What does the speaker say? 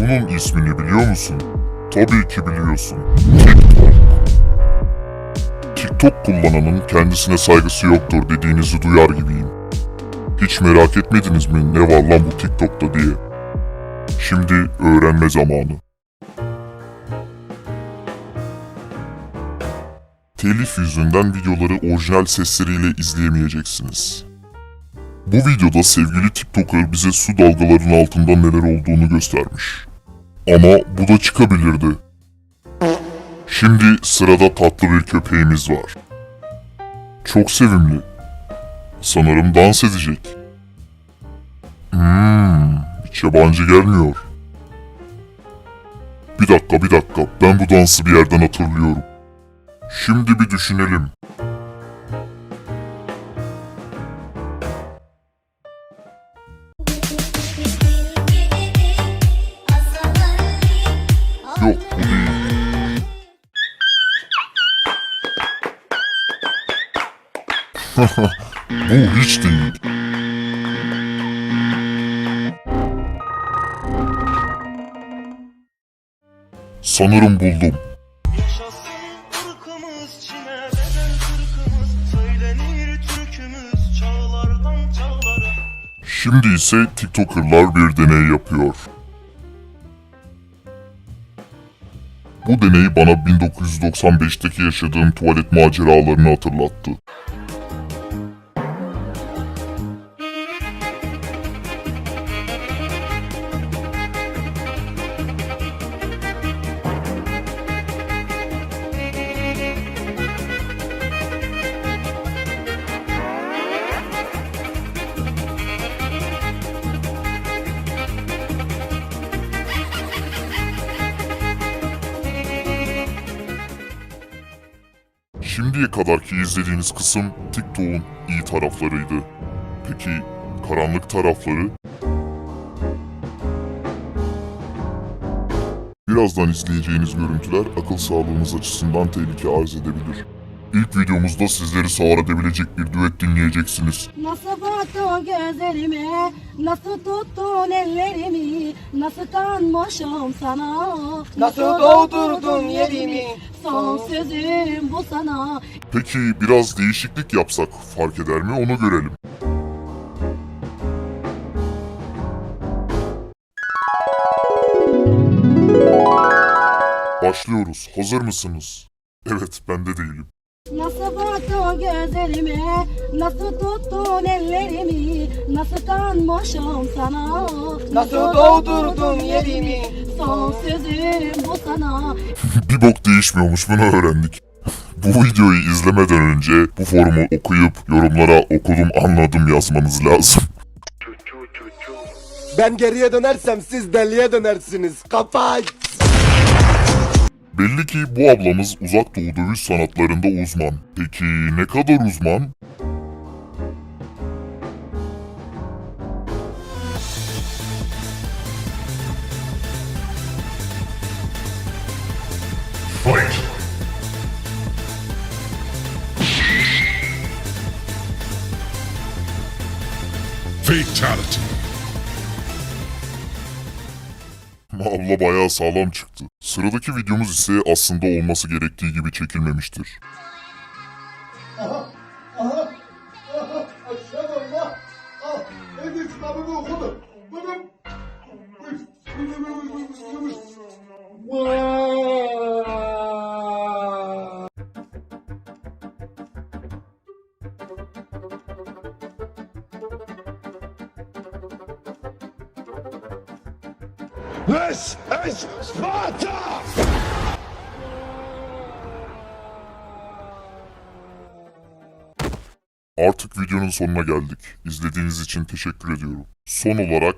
Bunun ismini biliyor musun? Tabii ki biliyorsun. TikTok. TikTok kullananın kendisine saygısı yoktur dediğinizi duyar gibiyim. Hiç merak etmediniz mi ne var lan bu TikTok'ta diye? Şimdi öğrenme zamanı. Telif yüzünden videoları orijinal sesleriyle izleyemeyeceksiniz. Bu videoda sevgili TikToker bize su dalgalarının altında neler olduğunu göstermiş. Ama bu da çıkabilirdi. Şimdi sırada tatlı bir köpeğimiz var. Çok sevimli. Sanırım dans edecek. Hmm, hiç yabancı gelmiyor. Bir dakika bir dakika ben bu dansı bir yerden hatırlıyorum. Şimdi bir düşünelim. Yok bu değil. bu hiç değil. Sanırım buldum. Şimdi ise TikToker'lar bir deney yapıyor. Bu deney bana 1995'teki yaşadığım tuvalet maceralarını hatırlattı. Şimdiye kadarki izlediğiniz kısım TikTok'un iyi taraflarıydı. Peki karanlık tarafları? Birazdan izleyeceğiniz görüntüler akıl sağlığınız açısından tehlike arz edebilir. İlk videomuzda sizleri sağır edebilecek bir düet dinleyeceksiniz. Nasıl baktın gözlerime, nasıl tuttun ellerimi, nasıl kanmışım sana. Nasıl doldurdun yerimi? Son sözüm bu sana. Peki biraz değişiklik yapsak fark eder mi onu görelim. Başlıyoruz. Hazır mısınız? Evet, ben de değilim. Nasıl baktın gözlerime, nasıl tuttun ellerimi, nasıl kanmışım sana. Nasıl doldurdun yerimi? Son sözüm bu sana. Bir bok değişmiyormuş bunu öğrendik. Bu videoyu izlemeden önce bu forumu okuyup yorumlara okudum anladım yazmanız lazım. Ben geriye dönersem siz deliye dönersiniz. Kapat. Belli ki bu ablamız uzak doğu dövüş sanatlarında uzman. Peki ne kadar uzman? Fatality. Abla bayağı sağlam çıktı. Sıradaki videomuz ise aslında olması gerektiği gibi çekilmemiştir. Aşağı Allah. Ah, en kitabımı okudum. Bunun... This is Sparta! Artık videonun sonuna geldik. İzlediğiniz için teşekkür ediyorum. Son olarak